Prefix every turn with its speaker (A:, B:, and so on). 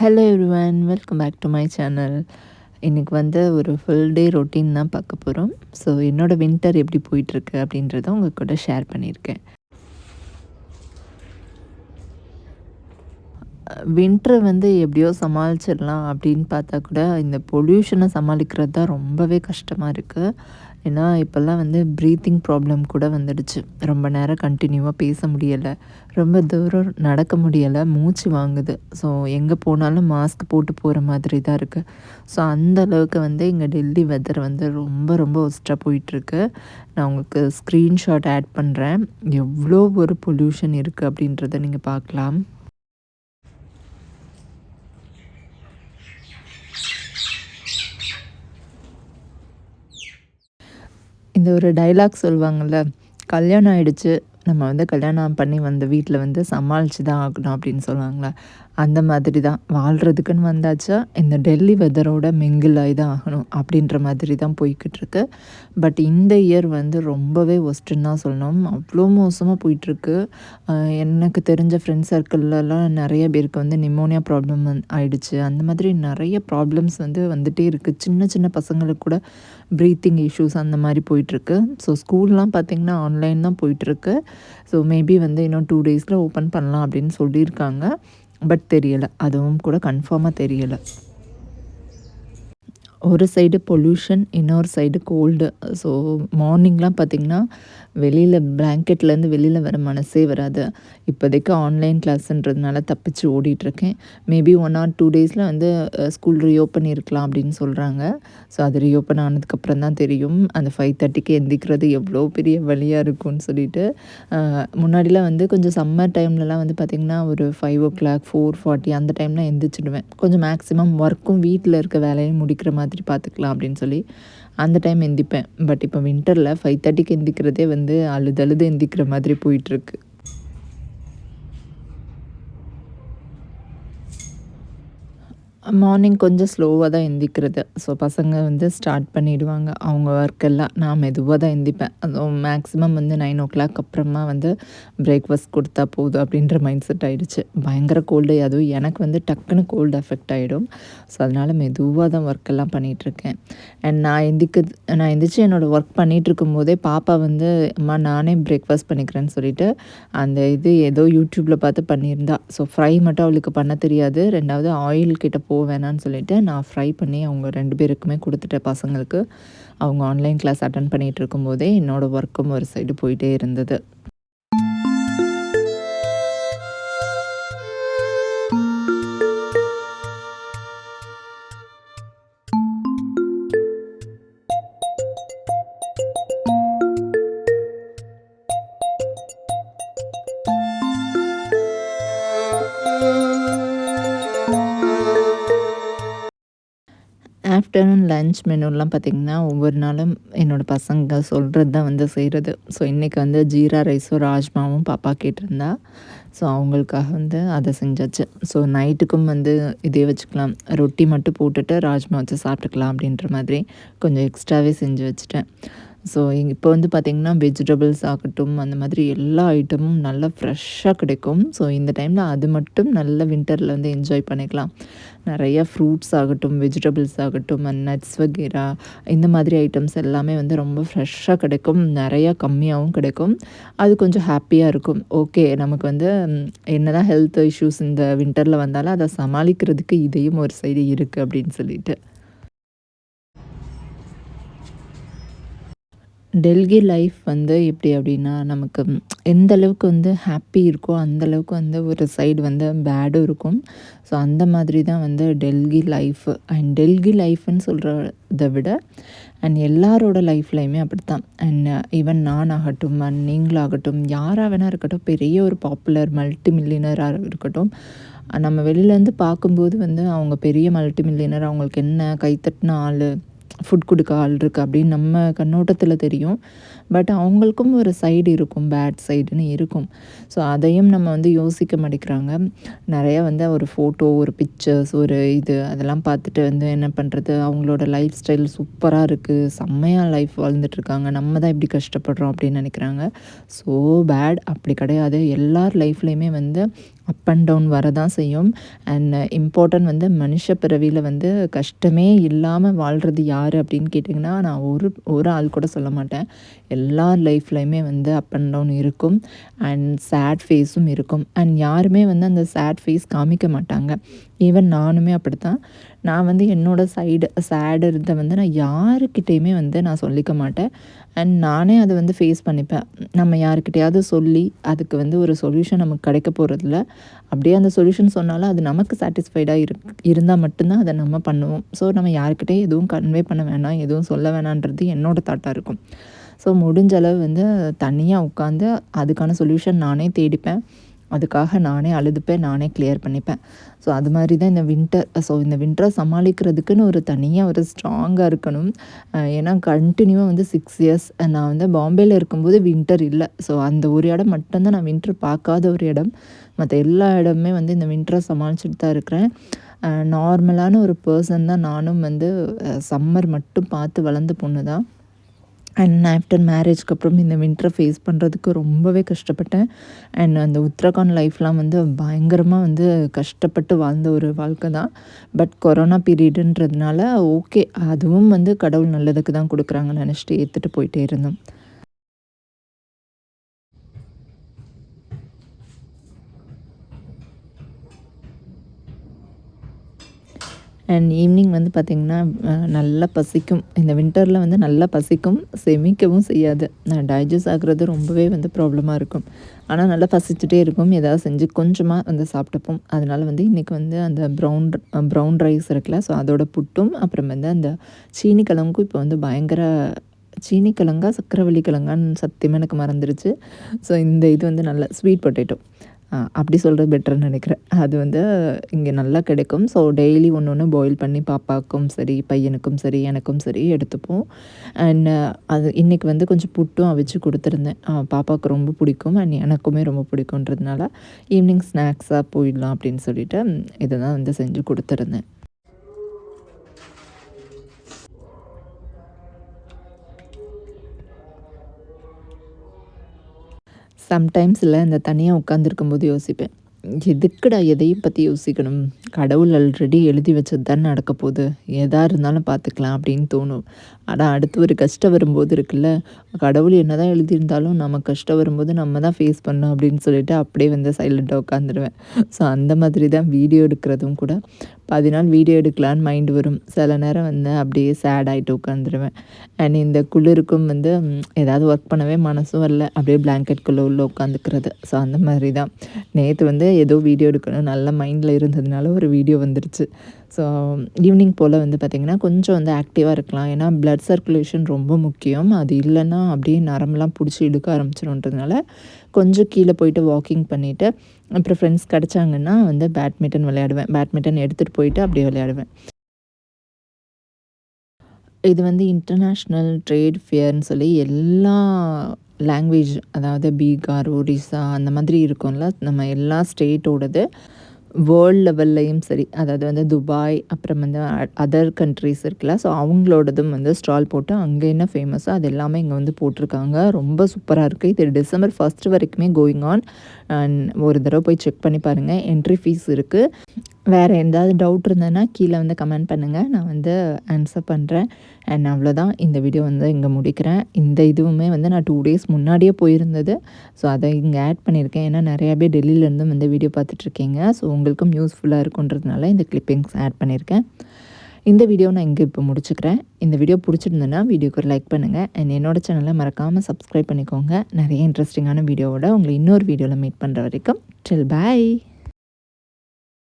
A: Hello everyone welcome back to my channel இன்றைக்கி வந்து ஒரு ஃபுல் டே ரொட்டீன் தான் பார்க்க போகிறோம் ஸோ என்னோடய வின்டர் எப்படி போயிட்டுருக்கு அப்படின்றத உங்கள் கூட ஷேர் பண்ணியிருக்கேன். வின்ட்ரு வந்து எப்படியோ சமாளிச்சிடலாம் அப்படின்னு பார்த்தா கூட இந்த பொல்யூஷனை சமாளிக்கிறது தான் ரொம்பவே கஷ்டமாக இருக்குது ஏன்னா இப்போல்லாம் வந்து ப்ரீத்திங் ப்ராப்ளம் கூட வந்துடுச்சு. ரொம்ப நேரம் கண்டினியூவாக பேச முடியலை. ரொம்ப தூரம் நடக்க முடியலை. மூச்சு வாங்குது. ஸோ எங்கே போனாலும் மாஸ்க் போட்டு போகிற மாதிரி தான் இருக்குது ஸோ அந்த அளவுக்கு வந்து இங்கே டெல்லி வெதர் வந்து ரொம்ப ரொம்ப ஒஸ்ட்டாக போயிட்டுருக்கு. நான் உங்களுக்கு ஸ்க்ரீன்ஷாட் ஆட் பண்ணுறேன் எவ்வளோ ஒரு பொல்யூஷன் இருக்குது அப்படின்றத நீங்கள் பார்க்கலாம். இந்த ஒரு டைலாக் சொல்லுவாங்கள்ல கல்யாணம் ஆகிடுச்சு நம்ம வந்து கல்யாணம் பண்ணி வந்த வீட்டில் வந்து சமாளித்து தான் ஆகணும் அப்படின்னு சொல்லுவாங்களே அந்த மாதிரி தான். வாழ்கிறதுக்குன்னு வந்தாச்சா இந்த டெல்லி வெதரோட மிங்கிள் ஆகி தான் ஆகணும் அப்படின்ற மாதிரி தான் போய்கிட்டுருக்கு. பட் இந்த இயர் வந்து ரொம்பவே ஒஸ்ட்டுன்னு தான் சொல்லணும். அவ்வளோ மோசமாக போயிட்டுருக்கு. எனக்கு தெரிஞ்ச ஃப்ரெண்ட்ஸ் சர்க்கிள்லலாம் நிறைய பேருக்கு வந்து நிமோனியா ப்ராப்ளம் ஆயிடுச்சு. அந்த மாதிரி நிறைய ப்ராப்ளம்ஸ் வந்து வந்துகிட்டே இருக்குது சின்ன சின்ன பசங்களுக்கு கூட ப்ரீத்திங் இஷ்யூஸ் அந்த மாதிரி போயிட்டுருக்கு. ஸோ ஸ்கூல்லாம் பார்த்திங்கன்னா ஆன்லைன் தான் போயிட்டுருக்கு. ஸோ மேபி வந்து இன்னும் டூ டேஸில் ஓப்பன் பண்ணலாம் அப்படின்னு சொல்லியிருக்காங்க. பட் தெரியலை. அதுவும் கூட கன்ஃபார்மாக தெரியலை. ஒரு சைடு பொல்யூஷன் இன்னொரு சைடு கோல்டு ஸோ மார்னிங்லாம் பார்த்திங்கன்னா வெளியில் பிளாங்கெட்லேருந்து வெளியில் வர மனசே வராது. இப்போதைக்கு ஆன்லைன் கிளாஸ்ன்றதுனால தப்பிச்சு ஓடிட்டுருக்கேன். மேபி ஒன் ஆர் டூ டேஸில் வந்து ஸ்கூல் ரீஓப்பன் இருக்கலாம் அப்படின்னு சொல்கிறாங்க ஸோ அது ரீஓப்பன் ஆனதுக்கப்புறம் தான் தெரியும். அந்த ஃபைவ் தேர்ட்டிக்கு எந்திக்கிறது எவ்வளோ பெரிய வழியாக இருக்கும்னு சொல்லிட்டு. முன்னாடிலாம் வந்து கொஞ்சம் சம்மர் டைம்லலாம் வந்து பார்த்திங்கன்னா ஒரு five o'clock four forty அந்த டைம்லாம் எந்திரிச்சிடுவேன். கொஞ்சம் மேக்ஸிமம் ஒர்க்கும் வீட்டில் இருக்க வேலையும் முடிக்கிற மாதிரி பார்த்துக்கலாம் அப்படின்னு சொல்லி அந்த டைம் எந்திப்பேன். பட் இப்போ வின்டரில் ஃபைவ் தேர்ட்டிக்கு எந்திக்கிறதே வந்து அழுது அழுது எந்திக்கிற மாதிரி போயிட்டுருக்கு மார்னிங் கொஞ்சம் ஸ்லோவாக தான் எந்திக்கிறது. ஸோ பசங்க வந்து ஸ்டார்ட் பண்ணிவிடுவாங்க அவங்க ஒர்க்கெல்லாம் நான் மெதுவாக தான் எந்திப்பேன். அதுவும் மேக்ஸிமம் வந்து நைன் ஓ கிளாக் அப்புறமா வந்து பிரேக்ஃபாஸ்ட் கொடுத்தா போதும் அப்படின்ற மைண்ட் செட் ஆகிடுச்சு பயங்கர கோல்டு அதுவும் எனக்கு வந்து டக்குன்னு கோல்டு அஃபெக்ட் ஆகிடும் ஸோ அதனால் மெதுவாக தான் ஒர்க்கெல்லாம் பண்ணிகிட்ருக்கேன் அண்ட் நான் எந்திக்கிறது நான் எந்திரிச்சு என்னோடய ஒர்க் பண்ணிகிட்டு இருக்கும்போதே பாப்பா வந்து அம்மா நானே பிரேக்ஃபாஸ்ட் பண்ணிக்கிறேன்னு சொல்லிட்டு அந்த இது ஏதோ யூடியூப்பில் பார்த்து பண்ணியிருந்தா. ஸோ ஃப்ரை மட்டும் அவளுக்கு பண்ண தெரியாது. ரெண்டாவது ஆயில் கிட்ட போ வேணான்னு சொல்லிவிட்டு நான் ஃப்ரை பண்ணி அவங்க ரெண்டு பேருக்குமே கொடுத்துட்டேன் பசங்களுக்கு அவங்க ஆன்லைன் கிளாஸ் அட்டன் பண்ணிகிட்டு இருக்கும்போதே என்னோடய ஒர்க்கும் ஒரு சைடு போயிட்டே இருந்தது. ஆஃப்டர்நூன் லன்ச் மெனுலாம் பார்த்திங்கன்னா ஒவ்வொரு நாளும் என்னோடய பசங்க சொல்கிறது தான் வந்து செய்கிறது ஸோ இன்றைக்கி வந்து ஜீரா ரைஸும் ராஜ்மாவும் பாப்பா கேட்டிருந்தா. ஸோ அவங்களுக்காக வந்து அதை செஞ்சாச்சு. ஸோ நைட்டுக்கும் வந்து இதே வச்சுக்கலாம். ரொட்டி மட்டும் போட்டுட்டு ராஜ்மா வச்சு சாப்பிட்டுக்கலாம் அப்படின்ற மாதிரி கொஞ்சம் எக்ஸ்ட்ராவே செஞ்சு வச்சுட்டேன். ஸோ இப்போ வந்து பார்த்திங்கன்னா வெஜிடபிள்ஸ் ஆகட்டும் அந்த மாதிரி எல்லா ஐட்டமும் நல்லா ஃப்ரெஷ்ஷாக கிடைக்கும். ஸோ இந்த டைமில் அது மட்டும் நல்ல வின்டரில் வந்து என்ஜாய் பண்ணிக்கலாம். நிறைய ஃப்ரூட்ஸ் ஆகட்டும் வெஜிடபிள்ஸ் ஆகட்டும் நட்ஸ் வகைரா இந்த மாதிரி ஐட்டம்ஸ் எல்லாமே வந்து ரொம்ப ஃப்ரெஷ்ஷாக கிடைக்கும். நிறையா கம்மியாகவும் கிடைக்கும். அது கொஞ்சம் ஹாப்பியாக இருக்கும். ஓகே நமக்கு வந்து என்ன தான் ஹெல்த் இஷ்யூஸ் இந்த வின்டரில் வந்தாலும் அதை சமாளிக்கிறதுக்கு இதையும் ஒரு சைடு இருக்குது அப்படின்னு சொல்லிட்டு. டெல்கி லைஃப் வந்து எப்படி அப்படின்னா நமக்கு எந்த அளவுக்கு வந்து ஹாப்பி இருக்கோ அந்த அளவுக்கு வந்து ஒரு சைடு வந்து பேடும் இருக்கும். ஸோ அந்த மாதிரி தான் வந்து டெல்கி லைஃப் அண்ட் டெல்கி லைஃப்னு சொல்கிறத விட அண்ட் எல்லாரோட லைஃப்லையுமே அப்படி தான் அண்ட் ஈவன் uh, நான் ஆகட்டும் அண்ட் நீங்களாகட்டும் யாராக வேணால் இருக்கட்டும் பெரிய ஒரு பாப்புலர் மல்டி மில்லியனராக இருக்கட்டும் நம்ம வெளியிலேருந்து பார்க்கும்போது வந்து அவங்க பெரிய மல்டி மில்லியனர் அவங்களுக்கு என்ன கைத்தட்டின ஆள் ஃபுட் கொடுக்க ஆள் இருக்குது அப்படின்னு நம்ம கண்ணோட்டத்தில் தெரியும். பட் அவங்களுக்கும் ஒரு சைடு இருக்கும் பேட் சைடுன்னு இருக்கும். ஸோ அதையும் நம்ம வந்து யோசிக்க மாட்டேங்கிறாங்க. நிறைய வந்து ஒரு ஃபோட்டோ ஒரு பிக்சர்ஸ் ஒரு இது அதெல்லாம் பார்த்துட்டு வந்து என்ன பண்ணுறது அவங்களோட லைஃப் ஸ்டைல் சூப்பராக இருக்குது செம்மையாக லைஃப் வாழ்ந்துட்டுருக்காங்க நம்ம தான் இப்படி கஷ்டப்படுறோம் அப்படின்னு நினைக்கிறாங்க. ஸோ பேட் அப்படி கிடையாது. எல்லார் லைஃப்லேயுமே வந்து அப் அண்ட் டவுன் வரதான் செய்யும். அண்ட் இம்பார்ட்டன்ட் வந்து மனுஷ பிறவியில் வந்து கஷ்டமே இல்லாமல் வாழ்கிறது யார் அப்படின்னு கேட்டிங்கன்னா நான் ஒரு ஒரு ஆள் கூட சொல்ல மாட்டேன். எல்லார் லைஃப்லையுமே வந்து அப் அண்ட் டவுன் இருக்கும். அண்ட் சேட் ஃபேஸும் இருக்கும். அண்ட் யாருமே வந்து அந்த சேட் ஃபேஸ் காமிக்க மாட்டாங்க. ஈவன் நானுமே அப்படித்தான். நான் வந்து என்னோடய சைடு சேடு இருந்த வந்து நான் யாருக்கிட்டேயுமே வந்து நான் சொல்லிக்க மாட்டேன். அண்ட் நானே அதை வந்து ஃபேஸ் பண்ணிப்பேன். நம்ம யாருக்கிட்டையாவது சொல்லி அதுக்கு வந்து ஒரு சொல்யூஷன் நமக்கு கிடைக்க போகிறதில்ல அப்படியே அந்த சொல்யூஷன் சொன்னாலும் அது நமக்கு சாட்டிஸ்ஃபைடாக இரு இருந்தால் மட்டும்தான் அதை நம்ம பண்ணுவோம். ஸோ நம்ம யாருக்கிட்டே எதுவும் கன்வே பண்ண வேணாம் எதுவும் சொல்ல வேணான்றது என்னோடய தாட்டாக இருக்கும். ஸோ முடிஞ்ச அளவு வந்து தனியாக உட்காந்து அதுக்கான சொல்யூஷன் நானே தேடிப்பேன். அதுக்காக நானே அழுதுப்பேன் நானே கிளியர் பண்ணிப்பேன். ஸோ அது மாதிரி தான் இந்த வின்டர் ஸோ இந்த வின்டரை சமாளிக்கிறதுக்குன்னு ஒரு தனியாக ஒரு ஸ்ட்ராங்காக இருக்கணும். ஏன்னா கண்டினியூவாக வந்து சிக்ஸ் இயர்ஸ் நான் வந்து பாம்பேயில் இருக்கும்போது வின்டர் இல்லை. ஸோ அந்த ஒரு இடம் மட்டும்தான் நான் வின்டர் பார்க்காத ஒரு இடம். மற்ற எல்லா இடமுமே வந்து இந்த வின்டரை சமாளிச்சுட்டு தான் இருக்கிறேன். நார்மலான ஒரு பர்சன் தான் நானும் வந்து சம்மர் மட்டும் பார்த்து வளர்ந்த பொண்ணு தான். அண்ட் ஆஃப்டர் மேரேஜ்க்கு அப்புறம் இந்த வின்டரை ஃபேஸ் பண்ணுறதுக்கு ரொம்பவே கஷ்டப்பட்டேன். அண்ட் அந்த உத்தரகாண்ட் லைஃப்லாம் வந்து பயங்கரமாக வந்து கஷ்டப்பட்டு வாழ்ந்த ஒரு வாழ்க்கை தான். பட் கொரோனா பீரியடுன்றதுனால ஓகே அதுவும் வந்து கடவுள் நல்லதுக்கு தான் கொடுக்குறாங்கன்னு நினச்சிட்டு ஏற்றுட்டு போயிட்டே இருந்தோம். அண்ட் ஈவினிங் வந்து பார்த்திங்கன்னா நல்லா பசிக்கும். இந்த வின்டரில் வந்து நல்லா பசிக்கும். செமிக்கவும் செய்யாது. நான் டைஜஸ்ட் ஆகுறது ரொம்பவே வந்து ப்ராப்ளமாக இருக்கும். ஆனால் நல்லா பசிச்சுட்டே இருக்கும். ஏதாவது செஞ்சு கொஞ்சமாக வந்து சாப்பிட்டுப்போம். அதனால் வந்து இன்றைக்கி வந்து அந்த ப்ரௌன் ப்ரௌன் ரைஸ் இருக்குல்ல ஸோ அதோட புட்டும் அப்புறம் வந்து அந்த சீனி கிழங்கும் இப்போ வந்து பயங்கர சீனி கிழங்கா சக்கரவள்ளி கிழங்கான்னு சத்தியமாக எனக்கு மறந்துடுச்சு ஸோ இந்த இது வந்து நல்ல ஸ்வீட் பொட்டேட்டோ அப்படி சொல்கிறது பெட்டர்னு நினைக்கிறேன். அது வந்து இங்கே நல்லா கிடைக்கும். ஸோ டெய்லி ஒன்று ஒன்று பாயில் பண்ணி பாப்பாவுக்கும் சரி பையனுக்கும் சரி எனக்கும் சரி எடுத்துப்போம். அண்ட் அது இன்றைக்கி வந்து கொஞ்சம் புட்டும் அவிச்சு கொடுத்துருந்தேன். பாப்பாவுக்கு ரொம்ப பிடிக்கும். அண்ட் எனக்குமே ரொம்ப பிடிக்குன்றதுனால ஈவினிங் ஸ்நாக்ஸாக போயிடலாம் அப்படின்னு சொல்லிட்டு இதை தான் வந்து செஞ்சு கொடுத்துருந்தேன். சம்டைம்ஸில் இந்த தனியாக உட்காந்துருக்கும் போது யோசிப்பேன். எதுக்குடா எதையும் பற்றி யோசிக்கணும்? கடவுள் ஆல்ரெடி எழுதி வச்சது தான் நடக்க போகுது எதாக இருந்தாலும் பார்த்துக்கலாம் அப்படின்னு தோணும். ஆனால் அடுத்து ஒரு கஷ்டம் வரும்போது இருக்குல்ல? கடவுள் என்ன தான் எழுதியிருந்தாலும் நம்ம கஷ்டம் வரும்போது நம்ம தான் ஃபேஸ் பண்ணோம் அப்படின்னு சொல்லிட்டு அப்படியே வந்து சைலண்ட்டாக உட்காந்துருவேன் ஸோ அந்த மாதிரி தான் வீடியோ எடுக்கிறதும் கூட. பாதி நாள் வீடியோ எடுக்கலான்னு மைண்டு வரும். சில நேரம் வந்து அப்படியே சேட் ஆகிட்டு உட்காந்துருவேன் அண்ட் இந்த குளிருக்கும் வந்து ஏதாவது ஒர்க் பண்ணவே மனசும் வரல. அப்படியே பிளாங்கெட்குள்ளே உள்ளே உட்காந்துக்கிறது ஸோ அந்த மாதிரி தான் நேற்று வந்து ஏதோ வீடியோ எடுக்கணும். நல்ல மைண்டில் இருந்ததுனால ஒரு வீடியோ வந்துருச்சு. ஸோ ஈவினிங் போல் வந்து பார்த்திங்கன்னா கொஞ்சம் வந்து ஆக்டிவாக இருக்கலாம். ஏன்னா ப்ளட் சர்க்குலேஷன் ரொம்ப முக்கியம். அது இல்லைன்னா அப்படியே நரம்பெலாம் பிடிச்சி இழுக்க ஆரம்பிச்சிடும்ன்றதுனால கொஞ்சம் கீழே போயிட்டு வாக்கிங் பண்ணிவிட்டு அப்புறம் ஃப்ரெண்ட்ஸ் கிடச்சாங்கன்னா வந்து பேட்மிண்டன் விளையாடுவேன். பேட்மிண்டன் எடுத்துகிட்டு போயிட்டு அப்படியே விளையாடுவேன். இது வந்து இன்டர்நேஷ்னல் ட்ரேட் ஃபேர்னு சொல்லி எல்லா லாங்குவேஜ் அதாவது பீகார் ஒரிசா அந்த மாதிரி இருக்கும்ல நம்ம எல்லா ஸ்டேட்டோடது வேர்ல்ட் லெவல்லையும் சரி அதாவது வந்து துபாய் அப்புறம் வந்து அதர் கண்ட்ரிஸ் இருக்குல்ல ஸோ அவங்களோடதும் வந்து ஸ்டால் போட்டு அங்கே என்ன ஃபேமஸோ அது எல்லாமே இங்கே வந்து போட்டிருக்காங்க. ரொம்ப சூப்பராக இருக்குது இது டிசம்பர் ஃபஸ்ட் வரைக்குமே கோயிங் ஆன் ஒரு தடவை போய் செக் பண்ணி பாருங்கள் என்ட்ரி ஃபீஸ் இருக்குது வேறு எதாவது டவுட் இருந்ததுன்னா கீழே வந்து கமெண்ட் பண்ணுங்கள் நான் வந்து ஆன்சர் பண்ணுறேன் அண்ட் அவ்வளோதான் இந்த வீடியோ வந்து இங்கே முடிக்கிறேன். இந்த இதுவுமே வந்து நான் டூ டேஸ் முன்னாடியே போயிருந்தது. ஸோ அதை இங்கே ஆட் பண்ணியிருக்கேன். ஏன்னா நிறையா பேர் டெல்லியிலேருந்து வந்து வீடியோ பார்த்துட்ருக்கீங்க ஸோ உங்களுக்கும் யூஸ்ஃபுல்லாக இருக்குன்றதுனால இந்த கிளிப்பிங்ஸ் ஆட் பண்ணியிருக்கேன். இந்த வீடியோ நான் இங்கே இப்போ முடிச்சுக்கிறேன். இந்த வீடியோ பிடிச்சிருந்தேன்னா வீடியோக்கு ஒரு லைக் பண்ணுங்கள் அண்ட் என்னோடய சேனலை மறக்காமல் சப்ஸ்கிரைப் பண்ணிக்கோங்க. நிறைய இன்ட்ரெஸ்டிங்கான வீடியோவோட உங்களை இன்னொரு வீடியோவில் மீட் பண்ணுற வரைக்கும். டில் பாய்